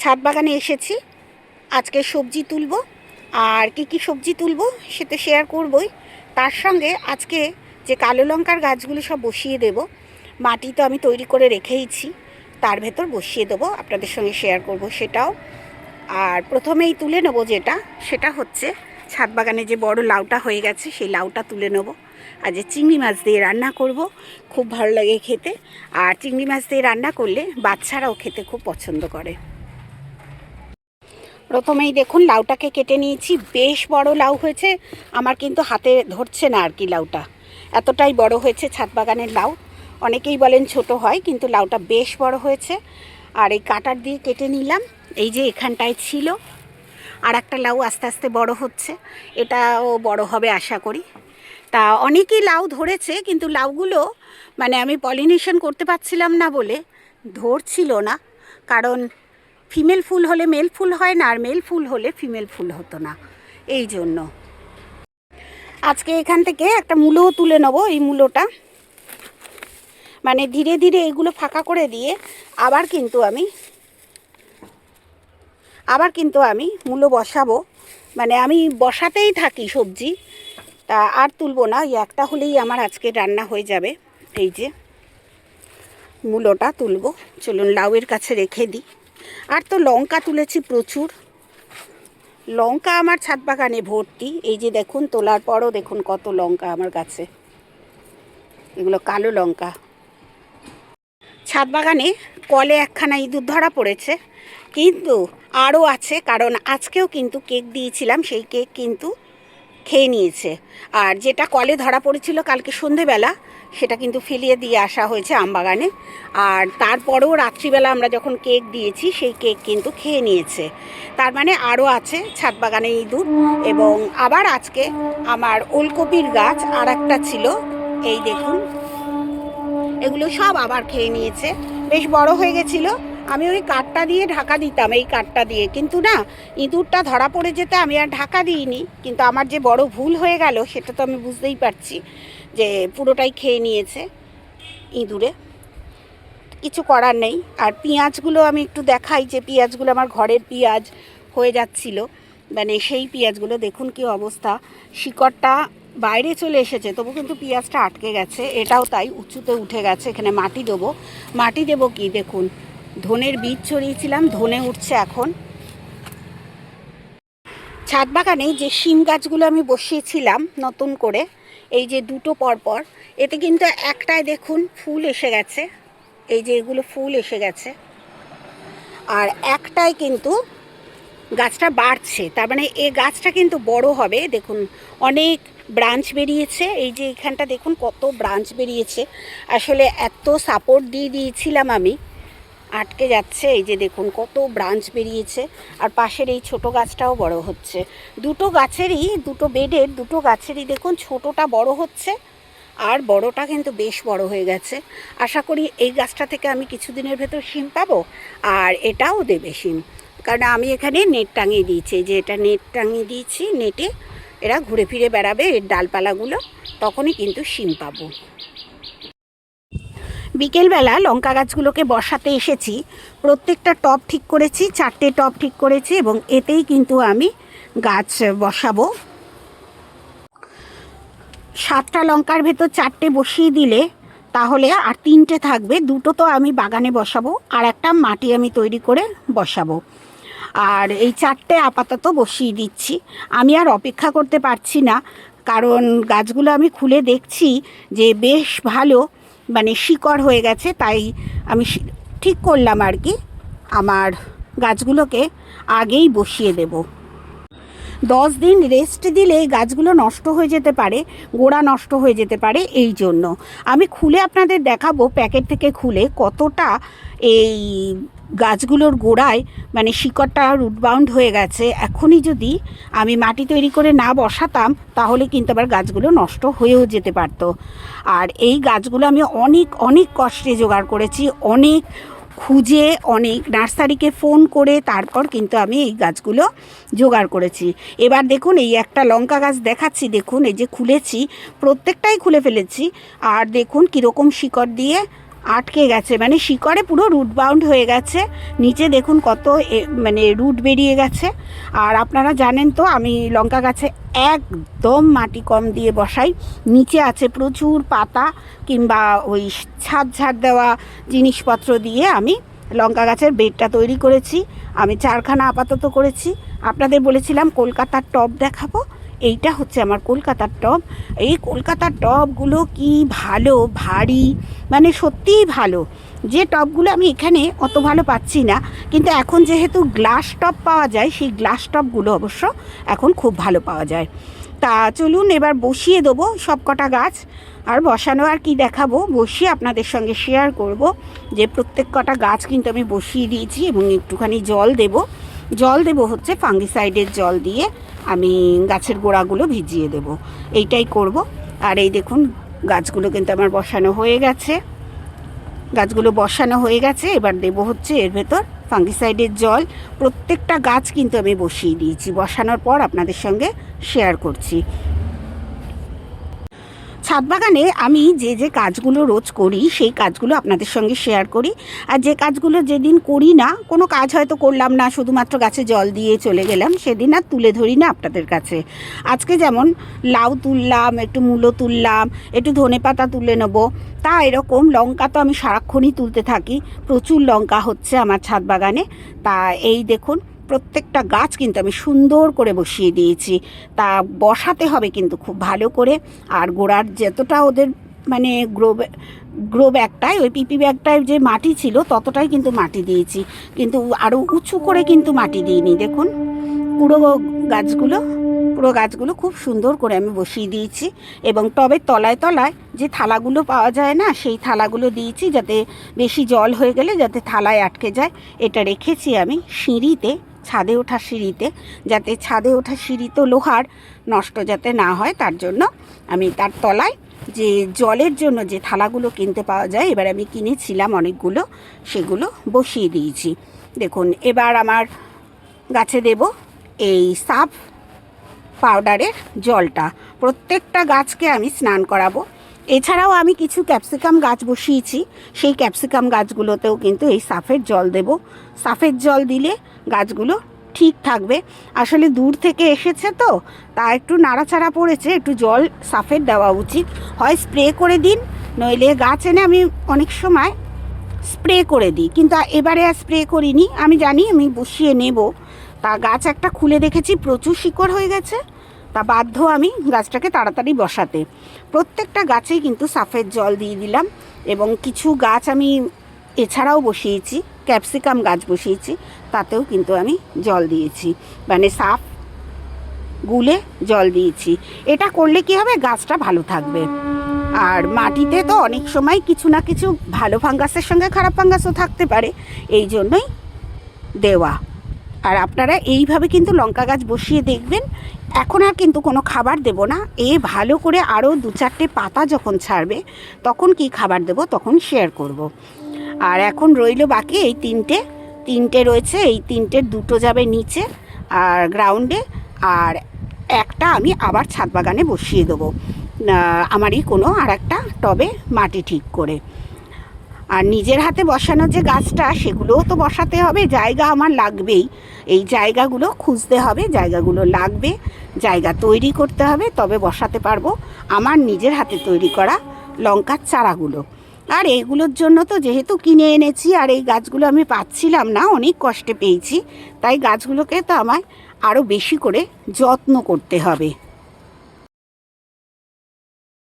ছাদ বাগানে এসেছি। আজকে সবজি তুলব। আর কি কি সবজি তুলব সে তো শেয়ার করবই। তার সঙ্গে আজকে যে কালো লঙ্কার গাছগুলো সব বসিয়ে দেব, মাটি তো আমি তৈরি করে রেখেইছি, তার ভেতর বসিয়ে দেবো, আপনাদের সঙ্গে শেয়ার করব সেটাও। আর প্রথমেই তুলে নেব যেটা, সেটা হচ্ছে ছাদ বাগানে যে বড় লাউটা হয়ে গেছে, সেই লাউটা তুলে নেব। আর যে চিংড়ি মাছ দিয়ে রান্না করব, খুব ভালো লাগে খেতে। আর চিংড়ি মাছ দিয়ে রান্না করলে বাচ্চারাও খেতে খুব পছন্দ করে। প্রথমেই দেখুন, লাউটাকে কেটে নিয়েছি। বেশ বড় লাউ হয়েছে। আমার কিন্তু হাতে ধরছে না আর কি লাউটা। এতটাই বড় হয়েছে ছাদ বাগানের লাউ। অনেকেই বলেন ছোট হয়, কিন্তু লাউটা বেশ বড় হয়েছে। আর এই কাটার দিয়ে কেটে নিলাম। এই যে এখানটায় ছিল। আর একটা লাউ আস্তে আস্তে বড় হচ্ছে। এটাও বড় হবে আশা করি। তা অনেকেই লাউ ধরেছে, কিন্তু লাউগুলো মানে আমি পলিনেশন করতে পারছিলাম না বলে ধরছিল না। কারণ ফিমেল ফুল হলে মেল ফুল হয় না, আর মেল ফুল হলে ফিমেল ফুল হতো না। এই জন্য। আজকে এখান থেকে একটা মূলও তুলে নেব এই মূলোটা। মানে ধীরে ধীরে এগুলো ফাঁকা করে দিয়ে আবার কিন্তু আমি, আবার কিন্তু আমি মূলো বসাবো। মানে আমি বসাতেই থাকি সবজি, তা আর তুলবো না। ওই একটা হলেই আমার আজকে রান্না হয়ে যাবে। এই যে মূলোটা তুলবো। চলুন লাউয়ের কাছে রেখে দিই। আর তো লঙ্কা তুলেছি প্রচুর। লঙ্কা আমার ছাদ বাগানে ভর্তি। এই যে দেখুন, তোলার পরও দেখুন কত লঙ্কা আমার কাছে এগুলো কালো লঙ্কা। ছাদ বাগানে কলে একখানা ইঁদুর ধরা পড়েছে। কিন্তু আরও আছে, কারণ আজকেও কিন্তু কেক দিয়েছিলাম, সেই কেক কিন্তু খেয়ে নিয়েছে। আর যেটা কলে ধরা পড়েছিল কালকে সন্ধেবেলা সেটা কিন্তু ফেলিয়ে দিয়ে আসা হয়েছে আমবাগানে। আর তারপরেও রাত্রিবেলা আমরা যখন কেক দিয়েছি, সেই কেক কিন্তু খেয়ে নিয়েছে। তার মানে আরও আছে ছাদ বাগানে ইঁদুর এবং আবার আজকে আমার ওলকপির গাছ আর একটা ছিল। এই দেখুন। এগুলো সব আবার খেয়ে নিয়েছে। বেশ বড় হয়ে গেছিল। আমি ওই কাঠটা দিয়ে ঢাকা দিতাম, এই কাঠটা দিয়ে। কিন্তু না, ইঁদুরটা ধরা পড়ে যেতে আমি আর ঢাকা দিইনি। কিন্তু আমার যে বড় ভুল হয়ে গেল, সেটা তো আমি বুঝতেই পারছি। যে পুরোটাই খেয়ে নিয়েছে ইঁদুরে। কিছু করার নেই। আর পেঁয়াজগুলো আমি একটু দেখাই যে পেঁয়াজগুলো আমার ঘরের পেঁয়াজ হয়ে যাচ্ছিল। মানে সেই পেঁয়াজগুলো দেখুন কি অবস্থা। শিকড়টা বাইরে চলে এসেছে, তবু কিন্তু পেঁয়াজটা আটকে গেছে। এটাও তাই উঁচুতে উঠে গেছে। এখানে মাটি দেবো। মাটি দেবো কি? দেখুন, ধনের বীজ ছড়িয়েছিলাম, ধনে উঠছে এখন। ছাদ বাগানে যে শিম গাছগুলো আমি বসিয়েছিলাম নতুন করে এই যে দুটো পরপর, এতে কিন্তু একটায় দেখুন ফুল এসে গেছে, এই যে এগুলো ফুল এসে গেছে। আর একটাই কিন্তু গাছটা বাড়ছে, তার মানে এই গাছটা কিন্তু বড় হবে। দেখুন, অনেক ব্রাঞ্চ বেরিয়েছে, এই যে এখানটা দেখুন কত ব্রাঞ্চ বেরিয়েছে। আসলে এত সাপোর্ট দিয়ে দিয়েছিলাম আমি আটকে যাচ্ছে। এই যে দেখুন, কত ব্রাঞ্চ বেরিয়েছে। আর পাশের এই ছোট গাছটাও বড় হচ্ছে। দুটো গাছেরই, দুটো বেডের দুটো গাছেরই দেখুন, ছোটটা বড় হচ্ছে আর বড়টা কিন্তু বেশ বড় হয়ে গেছে। আশা করি এই গাছটা থেকে আমি কিছুদিনের ভেতর শিম পাবো আর এটাও দেবে শিম। কারণ আমি এখানে নেট টাঙিয়ে দিয়েছি। যে এটা নেট টাঙিয়ে দিয়েছি, নেটে এরা ঘুরে ফিরে বেড়াবে এর ডালপালাগুলো, তখনই কিন্তু শিম পাবো। বিকেলবেলা লঙ্কা গাছগুলোকে বসাতে এসেছি। প্রত্যেকটা টব ঠিক করেছি, চারটে টব ঠিক করেছি এবং এতেই কিন্তু আমি গাছ বসাবো। সাতটা লঙ্কার ভেতর চারটে বসিয়ে দিলে তাহলে আর তিনটে থাকবে, দুটো তো আমি বাগানে বসাবো, আর একটা মাটি আমি তৈরি করে বসাবো। আর এই চারটে আপাতত বসিয়ে দিচ্ছি। আমি আর অপেক্ষা করতে পারছি না, কারণ গাছগুলো আমি খুলে দেখছি যে বেশ ভালো মানে শিকড় হয়ে গেছে, তাই আমি ঠিক করলাম আর কি। আমার গাছগুলোকে আগেই বসিয়ে দেব। দশ দিন রেস্ট দিলে গাছগুলো নষ্ট হয়ে যেতে পারে, গোড়া নষ্ট হয়ে যেতে পারে, এই জন্য। আমি খুলে আপনাদের দেখাবো, প্যাকেট থেকে খুলে কতটা এই গাছগুলোর গোড়ায় মানে শিকড়টা রুটবাউন্ড হয়ে গেছে। এখনই যদি আমি মাটি তৈরি করে না বসাতাম, তাহলে কিন্তু আবার গাছগুলো নষ্ট হয়েও যেতে পারতো। আর এই গাছগুলো আমি অনেক অনেক কষ্টে জোগাড় করেছি, অনেক খুঁজে, অনেক নার্সারিকে ফোন করে তারপর কিন্তু আমি এই গাছগুলো জোগাড় করেছি। এবার দেখুন, এই একটা লঙ্কা গাছ দেখাচ্ছি, দেখুন, এই যে খুলেছি, প্রত্যেকটাই খুলে ফেলেছি। আর দেখুন, কীরকম শিকড় দিয়ে আটকে গেছে। মানে শিকড়ে পুরো রুট বাউন্ড হয়ে গেছে। নিচে দেখুন কত মানে রুট বেরিয়ে গেছে। আর আপনারা জানেন তো, আমি লঙ্কা গাছে একদম মাটি কম দিয়ে বসাই। নিচে আছে প্রচুর পাতা কিংবা ওই ছাদ ঝাড় দেওয়া জিনিসপত্র দিয়ে আমি লঙ্কা গাছের বেডটা তৈরি করেছি। আমি চারখানা আপাতত করেছি। আপনাদের বলেছিলাম কলকাতার টব দেখাবো। এইটা হচ্ছে আমার কলকাতার টব এই কলকাতার টবগুলো কি ভালো, ভারী মানে সত্যিই ভালো। যে টবগুলো আমি এখানে অত ভালো পাচ্ছি না, কিন্তু এখন যেহেতু গ্লাস টব পাওয়া যায়, সেই গ্লাস টবগুলো অবশ্য এখন খুব ভালো পাওয়া যায়। তা চলুন এবার বসিয়ে দেবো সব কটা গাছ, আর বসানো আর কি দেখাবো, বসিয়ে আপনাদের সঙ্গে শেয়ার করব। যে প্রত্যেক কটা গাছ কিন্তু আমি বসিয়ে দিয়েছি এবং একটুখানি জল দেব। জল দেব হচ্ছে ফাঙ্গিসাইডের জল দিয়ে আমি গাছের গোড়াগুলো ভিজিয়ে দেব। এইটাই করব। আর এই দেখুন, গাছগুলো কিন্তু আমার বসানো হয়ে গেছে। গাছগুলো বসানো হয়ে গেছে, এবার দেব হচ্ছে এর ভেতর ফাঙ্গিসাইডের জল। প্রত্যেকটা গাছ কিন্তু আমি বসিয়ে দিয়েছি। বসানোর পর আপনাদের সঙ্গে শেয়ার করছি। ছাদ বাগানে আমি যে যে কাজগুলো রোজ করি, সেই কাজগুলো আপনাদের সঙ্গে শেয়ার করি। আর যে কাজগুলো যেদিন করি না, কোনো কাজ হয়তো করলাম না, শুধুমাত্র গাছে জল দিয়ে চলে গেলাম, সেদিন আর তুলে ধরি না আপনাদের কাছে। আজকে যেমন লাউ তুললাম, একটু মূলো তুললাম, একটু ধনে পাতা তুলে নেব, তা এরকম লঙ্কা তো আমি সারাক্ষণই তুলতে থাকি। প্রচুর লঙ্কা হচ্ছে আমার ছাদ বাগানে। তা এই দেখুন প্রত্যেকটা গাছ কিন্তু আমি সুন্দর করে বসিয়ে দিয়েছি। তা বসাতে হবে কিন্তু খুব ভালো করে। আর গোড়ার যতটা ওদের মানে গ্রো গ্রো ব্যাগটায়, ওই পিপি ব্যাগটায় যে মাটি ছিল, ততটাই কিন্তু মাটি দিয়েছি। কিন্তু আরও উঁচু করে কিন্তু মাটি দিইনি। দেখুন, পুরো গাছগুলো পুরো গাছগুলো খুব সুন্দর করে আমি বসিয়ে দিয়েছি। এবং টবের তলায় তলায় যে থালাগুলো পাওয়া যায় না, সেই থালাগুলো দিয়েছি যাতে বেশি জল হয়ে গেলে যাতে থালায় আটকে যায়। এটা রেখেছি আমি সিঁড়িতে। ছাদে ওঠা সিঁড়িতে, যাতে ছাদে ওঠা সিঁড়ি তো লোহার, নষ্ট যাতে না হয় তার জন্য আমি তার তলায় যে জলের জন্য যে থালাগুলো কিনতে পাওয়া যায়, এবার আমি কিনেছিলাম অনেকগুলো, সেগুলো বসিয়ে দিয়েছি। দেখুন, এবার আমার গাছে দেব এই সাফ পাউডারের জলটা। প্রত্যেকটা গাছকে আমি স্নান করাবো। এছাড়াও আমি কিছু ক্যাপসিকাম গাছ বসিয়েছি। সেই ক্যাপসিকাম গাছগুলোতেও কিন্তু এই সাফের জল দেব। সাফের জল দিলে গাছগুলো ঠিক থাকবে। আসলে দূর থেকে এসেছে তো, তা একটু নাড়াচাড়া পড়েছে, একটু জল সাফের দেওয়া উচিত। হয় স্প্রে করে দিন, নইলে গাছ এনে আমি অনেক সময় স্প্রে করে দিই। কিন্তু এবারে আর স্প্রে করিনি। আমি জানি আমি বসিয়ে নেব। তা গাছ একটা খুলে দেখেছি, প্রচুর শিকড় হয়ে গেছে। তা বাধ্য আমি গাছটাকে তাড়াতাড়ি বসাতে। প্রত্যেকটা গাছেই কিন্তু সাফের জল দিয়ে দিলাম এবং কিছু গাছ আমি এছাড়াও বসিয়েছি, ক্যাপসিকাম গাছ বসিয়েছি, তাতেও কিন্তু আমি জল দিয়েছি। মানে সাফ গুলে জল দিয়েছি। এটা করলে কি হবে? গাছটা ভালো থাকবে। আর মাটিতে তো অনেক সময় কিছু না কিছু ভালো ফাঙ্গাসের সঙ্গে খারাপ ফাঙ্গাসও থাকতে পারে। এই জন্যই দেওয়া। আর আপনারা এইভাবে কিন্তু লঙ্কা গাছ বসিয়ে দেখবেন। এখন আর কিন্তু কোনো খাবার দেব না। এ ভালো করে আরও দু চারটে পাতা যখন ছাড়বে, তখন কি খাবার দেব তখন শেয়ার করব। আর এখন রইল বাকি এই তিনটে। তিনটে রয়েছে, এই তিনটের দুটো যাবে নিচে আর গ্রাউন্ডে আর একটা আমি আবার ছাদ বাগানে বসিয়ে দেবো। আমারই কোনো আর একটা টবে মাটি ঠিক করে। আর নিজের হাতে বসানো যে গাছটা, সেগুলোও তো বসাতে হবে। জায়গা আমার লাগবেই। এই জায়গাগুলো খুঁজতে হবে, জায়গাগুলো লাগবে, জায়গা তৈরি করতে হবে, তবে বসাতে পারব। আমার নিজের হাতে তৈরি করা লঙ্কার চারাগুলো। আর এইগুলোর জন্য তো যেহেতু কিনে এনেছি, আর এই গাছগুলো আমি পাচ্ছিলাম না, অনেক কষ্টে পেয়েছি, তাই গাছগুলোকে তো আমায় আরও বেশি করে যত্ন করতে হবে।